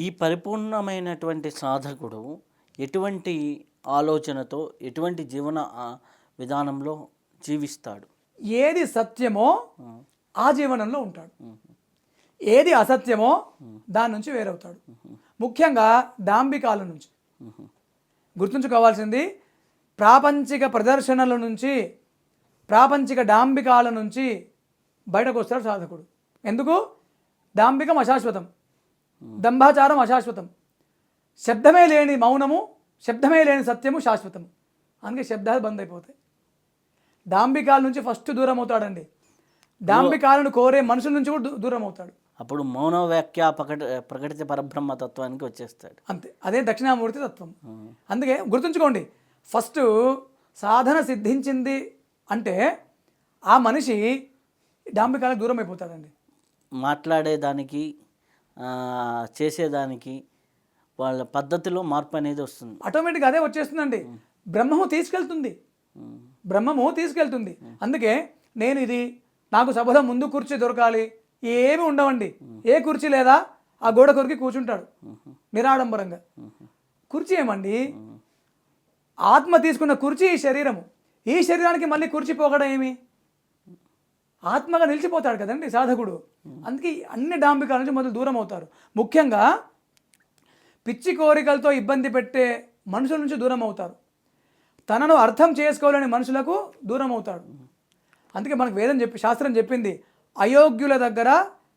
ఈ పరిపూర్ణమైనటువంటి సాధకుడు ఎటువంటి ఆలోచనతో ఎటువంటి జీవన విధానంలో జీవిస్తాడు? ఏది సత్యమో ఆ. జీవనంలో ఉంటాడు. ఏది అసత్యమో దాని నుంచి వేరవుతాడు. ముఖ్యంగా డాంబికాల నుంచి. గుర్తుంచుకోవాల్సింది ప్రాపంచిక ప్రదర్శనల నుంచి ప్రాపంచిక డాంబికాల నుంచి బయటకు వస్తాడు సాధకుడు. ఎందుకు? డాంబికం అశాశ్వతం. దంభాచారం అశాశ్వతం. శబ్దమే లేని మౌనము శబ్దమే లేని సత్యము శాశ్వతము. అందుకే శబ్దాలు బంద్ అయిపోతాయి. డాంబికాల నుంచి ఫస్ట్ దూరం అవుతాడండి. డాంబికాలను కోరే మనుషుల నుంచి కూడా దూరం అవుతాడు. అప్పుడు మౌన వ్యాఖ్య ప్రకట ప్రకటిత పరబ్రహ్మ తత్వానికి వచ్చేస్తాడు. అంతే. అదే దక్షిణామూర్తి తత్వం. అందుకే గుర్తుంచుకోండి ఫస్ట్ సాధన సిద్ధించింది అంటే ఆ మనిషి డాంబికాలకు దూరం అయిపోతాడండి. మాట్లాడేదానికి ఆ, చేసేదానికి వాళ్ళ పద్ధతిలో మార్పు అనేది వస్తుంది. ఆటోమేటిక్గా అదే వచ్చేస్తుందండి. బ్రహ్మము తీసుకెళ్తుంది. బ్రహ్మము తీసుకెళ్తుంది. అందుకే నేను ఇది నాకు సభలో ముందు కుర్చీ దొరకాలి. ఏమి ఉండవండి. ఏ కుర్చీ లేదా ఆ గోడ కొరికి కూర్చుంటాడు. నిరాడంబరంగా. కుర్చీ ఏమండి? ఆత్మ తీసుకున్న కుర్చీ ఈ శరీరము. ఈ శరీరానికి మళ్ళీ కుర్చీ పోకడం ఏమి? ఆత్మగా నిలిచిపోతాడు కదండి సాధకుడు. అందుకే అన్ని డాంబికాల నుంచి మొదలు దూరం అవుతారు. ముఖ్యంగా పిచ్చి కోరికలతో ఇబ్బంది పెట్టే మనుషుల నుంచి దూరం అవుతారు. తనను అర్థం చేసుకోలేని మనుషులకు దూరం అవుతాడు. అందుకే మనకు వేదం చెప్పి శాస్త్రం చెప్పింది అయోగ్యుల దగ్గర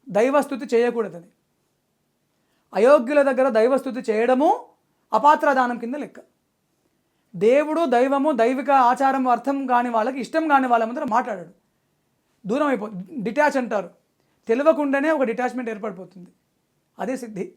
దైవస్థుతి చేయకూడదని. అయోగ్యుల దగ్గర దైవస్థుతి చేయడము అపాత్రదానం కింద లెక్క. దేవుడు దైవము దైవిక ఆచారం అర్థం కాని వాళ్ళకి ఇష్టం కాని వాళ్ళ ముందర మాట్లాడాడు. దూరం అయిపో డిటాచ్ అంటారు. తెలియకుండానే ఒక డిటాచ్మెంట్ ఏర్పడిపోతుంది. అదే సిద్ధి.